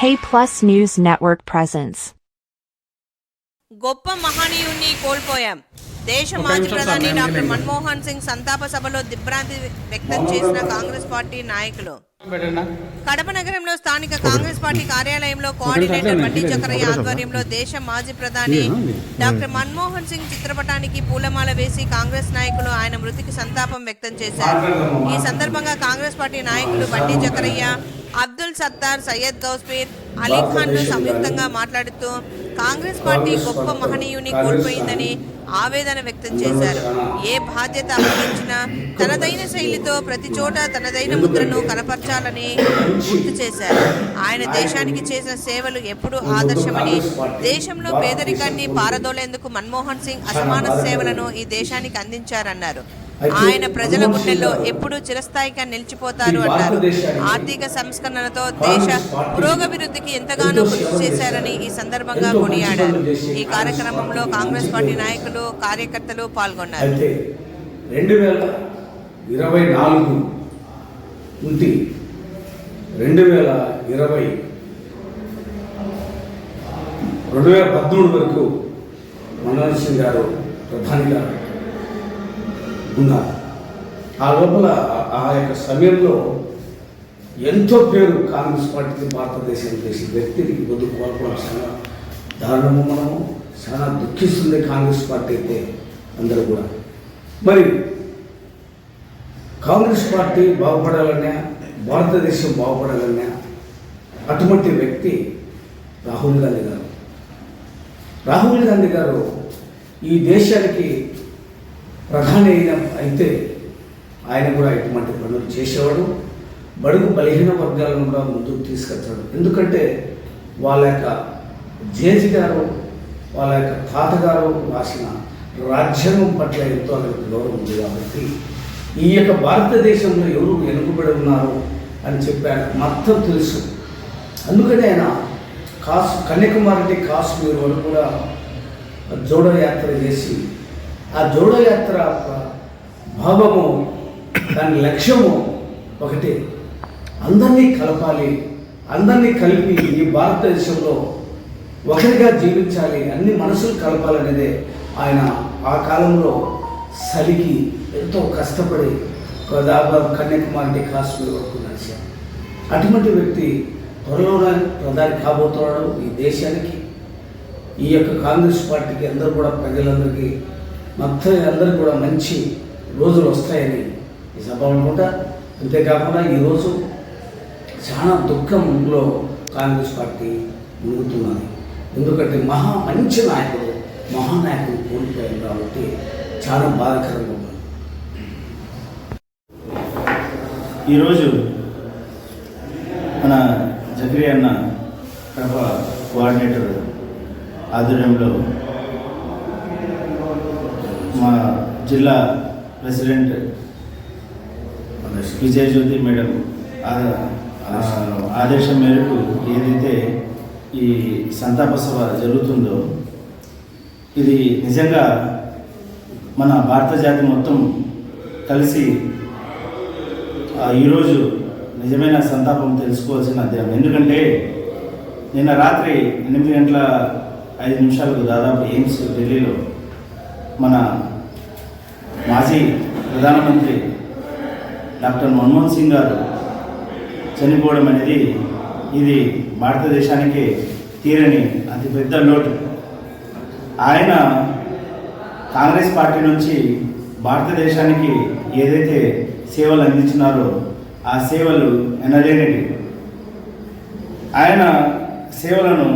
K Plus News Network presents. గొప్ప మహనీయుణ్ణి కోల్పోయాం. దేశ మాజీ ప్రధాని డాక్టర్. మన్మోహన్ సింగ్ సంతాప సభలో దిగ్భ్రాంతి వ్యక్తం చేసిన కాంగ్రెస్ పార్టీ నాయకులు. కడప నగరంలో స్థానిక కాంగ్రెస్ పార్టీ కార్యాలయంలో కోఆర్డినేటర్ బండి చక్రయ్య ఆధ్వర్యంలో దేశ మాజీ ప్రధాని డాక్టర్ మన్మోహన్ సింగ్ చిత్రపటానికి పూలమాల వేసి కాంగ్రెస్ నాయకులు ఆయన మృతికి సంతాపం వ్యక్తం చేశారు. ఈ సందర్భంగా కాంగ్రెస్ పార్టీ నాయకులు బండి చక్రయ్య అబ్దుల్ సత్తార్ సయ్యద్ గౌస్పీర్ అలీ ఖాన్ సంయుక్తంగా మాట్లాడుతూ కాంగ్రెస్ పార్టీ గొప్ప మహనీయుని కోల్పోయిందని ఆవేదన వ్యక్తం చేశారు. ఏ బాధ్యత అప్పగించినా తనదైన శైలితో ప్రతి చోట తనదైన ముద్రను కనపరచాలని గుర్తు చేశారు. ఆయన దేశానికి చేసిన సేవలు ఎప్పుడూ ఆదర్శమని దేశంలో పేదరికాన్ని పారదోలేందుకు మన్మోహన్ సింగ్ అసమాన సేవలను ఈ దేశానికి అందించారన్నారు. ఆయన ప్రజల గుండెల్లో ఎప్పుడూ చిరస్థాయిగా నిలిచిపోతారు అన్నారు ఆర్థిక సంస్కరణలతో దేశ పురోగభివృద్ధికి ఎంతగానో కృషి చేశారని ఈ సందర్భంగా కొనియాడారు. ఈ కార్యక్రమంలో కాంగ్రెస్ పార్టీ నాయకులు కార్యకర్తలు పాల్గొన్నారు. రెండు వేల ఇరవై నాలుగు నుండి రెండు వేల ఇరవై రెండు వేల పద్మూడు వరకు మన్మోహన్ సింగ్ గారు ప్రధానిగా ఉన్నారు ఆ లోపల ఆ- యొక్క సమయంలో ఎంతో పేరు కాంగ్రెస్ పార్టీకి భారతదేశం చేసి వ్యక్తిని వద్దు కోల్పోవడం చాలా దారుణము మనము చాలా దుఃఖిస్తుంది కాంగ్రెస్ పార్టీ అయితే అందరూ కూడా. మరి కాంగ్రెస్ పార్టీ బాగుపడాలన్నా భారతదేశం బాగుపడాలన్నా అటువంటి వ్యక్తి రాహుల్ గాంధీ గారు. రాహుల్ గాంధీ గారు ఈ దేశానికి ప్రధాని అయిన అయితే ఆయన కూడా ఇటువంటి పనులు చేసేవాడు. బడుగు బలహీన వర్గాలను కూడా ముందుకు తీసుకొచ్చాడు. ఎందుకంటే వాళ్ళ యొక్క జేజి గారు వాళ్ళ యొక్క తాతగారు రాసిన రాజ్యాంగం పట్ల ఎంతో అతనికి గౌరవం ఉంది కాబట్టి ఈ యొక్క భారతదేశంలో ఎవరు వెనుకబడి ఉన్నారు అని చెప్పాడు మొత్తం తెలుసు. అందుకనే ఆయన కాసు కన్యాకుమారి కాశ్మీర్ వరకు కూడా జోడ యాత్ర చేసి ఆ జోడయాత్ర యొక్క భావము దాని లక్ష్యము ఒకటే. అందరినీ కలపాలి అందరినీ కలిపి ఈ భారతదేశంలో ఒకరిగా జీవించాలి అన్ని మనసులు కలపాలనేదే ఆయన ఆ కాలంలో సలికి ఎంతో కష్టపడి దాదాపు కన్యాకుమారి కాశ్మీర్ వరకు నడిచారు. అటువంటి వ్యక్తి త్వరలోనే ప్రధాని కాబోతున్నాడు ఈ దేశానికి. ఈ యొక్క కాంగ్రెస్ పార్టీకి అందరూ కూడా ప్రజలందరికీ మొత్తం అందరూ కూడా మంచి రోజులు వస్తాయని ఈ సభ అనుకుంటా. అంతేకాకుండా ఈరోజు చాలా దుఃఖంలో కాంగ్రెస్ పార్టీ మునుగుతున్నది. ఎందుకంటే మహా మంచి నాయకుడు మహానాయకుడు కోల్పోయారు కాబట్టి చాలా బాధాకరంగా ఉంది. ఈరోజు మన జగ్రి అన్న ప్రభా కోఆర్డినేటర్ ఆధ్వర్యంలో మా జిల్లా ప్రెసిడెంట్ విజయజ్యోతి మేడం ఆదేశం మేరకు ఏదైతే ఈ సంతాప సభ జరుగుతుందో ఇది నిజంగా మన భారత జాతి మొత్తం కలిసి ఈరోజు నిజమైన సంతాపం తెలుసుకోవాల్సిన అధ్యాయం. ఎందుకంటే నిన్న రాత్రి ఎనిమిది గంటల ఐదు నిమిషాలకు దాదాపు ఎయిమ్స్ ఢిల్లీలో మన మాజీ ప్రధానమంత్రి డాక్టర్ మన్మోహన్ సింగ్ గారు చనిపోవడం అనేది ఇది భారతదేశానికి తీరని అతిపెద్ద లోటు. ఆయన కాంగ్రెస్ పార్టీ నుంచి భారతదేశానికి ఏదైతే సేవలు అందించినారో ఆ సేవలు ఎనలేనివి ఆయన సేవలను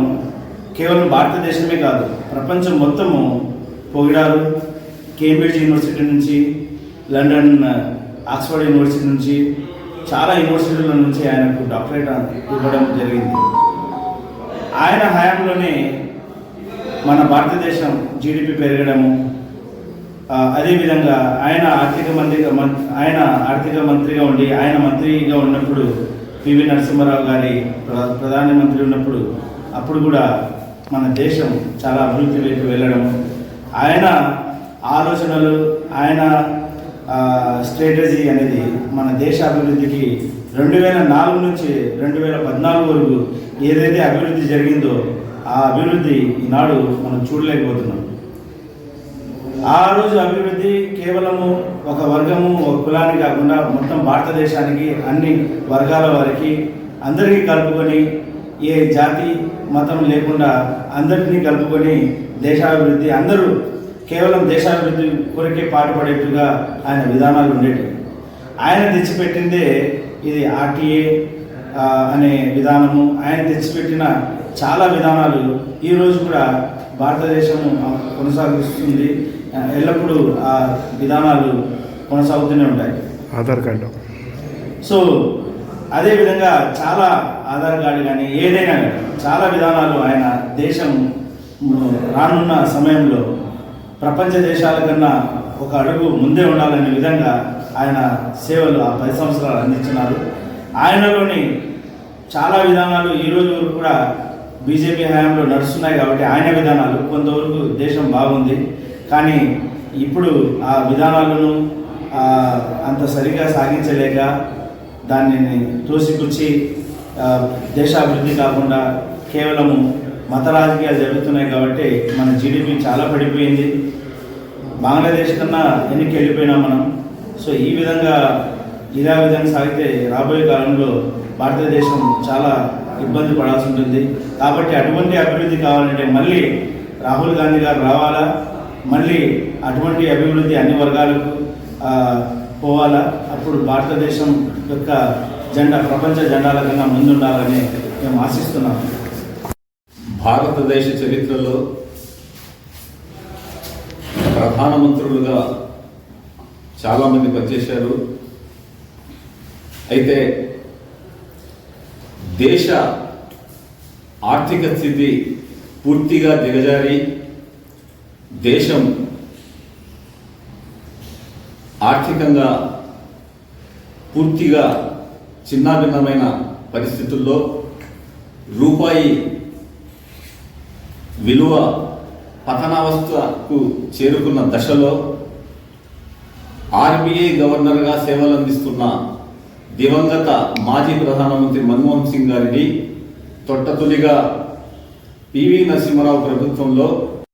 కేవలం భారతదేశమే కాదు ప్రపంచం మొత్తము పొగిడారు కేంబ్రిడ్జ్ యూనివర్సిటీ నుంచి లండన్ ఆక్స్ఫర్డ్ యూనివర్సిటీ నుంచి చాలా యూనివర్సిటీల నుంచి ఆయనకు డాక్టరేట్ ఇవ్వడం జరిగింది. ఆయన హయాంలోనే మన భారతదేశం జీడిపి పెరగడము అదేవిధంగా ఆయన ఆర్థిక మంత్రిగా ఆయన ఆర్థిక మంత్రిగా ఉండి ఆయన మంత్రిగా ఉన్నప్పుడు పివి నరసింహారావు గారి ప్ర- ప్రధానమంత్రి ఉన్నప్పుడు అప్పుడు కూడా మన దేశం చాలా అభివృద్ధి వైపు వెళ్ళడం ఆయన ఆలోచనలు ఆయన స్ట్రాటజీ అనేది మన దేశ అభివృద్ధికి రెండు వేల నాలుగు నుంచి రెండు వేల పద్నాలుగు వరకు ఏదైతే అభివృద్ధి జరిగిందో ఆ అభివృద్ధి ఈనాడు మనం చూడలేకపోతున్నాం. ఆ రోజు అభివృద్ధి కేవలము ఒక వర్గము ఒక కులానికి కాకుండా మొత్తం భారతదేశానికి అన్ని వర్గాల వారికి అందరికీ కలుపుకొని ఏ జాతి మతం లేకుండా అందరినీ కలుపుకొని దేశాభివృద్ధి అందరూ కేవలం దేశాభివృద్ధి కొరకే పాటుపడేట్టుగా ఆయన విధానాలు ఉండేవి ఆయన తెచ్చిపెట్టిందే ఇది ఆర్టీఏ అనే విధానము. ఆయన తెచ్చిపెట్టిన చాలా విధానాలు ఈరోజు కూడా భారతదేశం కొనసాగిస్తుంది. ఎల్లప్పుడూ ఆ విధానాలు కొనసాగుతూనే ఉంటాయి. ఆధార్ కార్డు. సో అదేవిధంగా చాలా ఆధార్ కార్డు కానీ ఏదైనా కానీ చాలా విధానాలు ఆయన దేశం రానున్న సమయంలో ప్రపంచ దేశాల కన్నా ఒక అడుగు ముందే ఉండాలనే విధంగా ఆయన సేవలు ఆ పది సంవత్సరాలు అందించినారు. ఆయనలోని చాలా విధానాలు ఈ రోజు వరకు కూడా బీజేపీ హయాంలో నడుస్తున్నాయి కాబట్టి ఆయన విధానాలు కొంతవరకు దేశం బాగుంది. కానీ ఇప్పుడు ఆ విధానాలను అంత సరిగా సాగించలేక దానిని తోసిపుచ్చి దేశాభివృద్ధి కాకుండా కేవలము మత రాజకీయాలు జరుగుతున్నాయి కాబట్టి మన జీడిపి చాలా పడిపోయింది. బంగ్లాదేశ్ కన్నా వెనక్కి వెళ్ళిపోయినాం మనం. సో ఈ విధంగా ఇదే విధంగా సాగితే రాబోయే కాలంలో భారతదేశం చాలా ఇబ్బంది పడాల్సి ఉంటుంది. కాబట్టి అటువంటి అభివృద్ధి కావాలంటే మళ్ళీ రాహుల్ గాంధీ గారు రావాలా? మళ్ళీ అటువంటి అభివృద్ధి అన్ని వర్గాలకు పోవాలా? అప్పుడు భారతదేశం యొక్క జెండా ప్రపంచ జెండాల కన్నా ముందుండాలని మేము ఆశిస్తున్నాము భారతదేశ చరిత్రలో ప్రధానమంత్రులుగా చాలామంది పనిచేశారు. అయితే దేశ ఆర్థిక స్థితి పూర్తిగా దిగజారి దేశం ఆర్థికంగా పూర్తిగా చిన్నాభిన్నమైన పరిస్థితుల్లో రూపాయి విలువ పతనావస్థకు చేరుకున్న దశలో ఆర్బీఐ గవర్నర్గా సేవలు అందిస్తున్న దివంగత మాజీ ప్రధానమంత్రి మన్మోహన్ సింగ్ గారిని తొట్టతులిగా పివి నరసింహారావు ప్రభుత్వంలో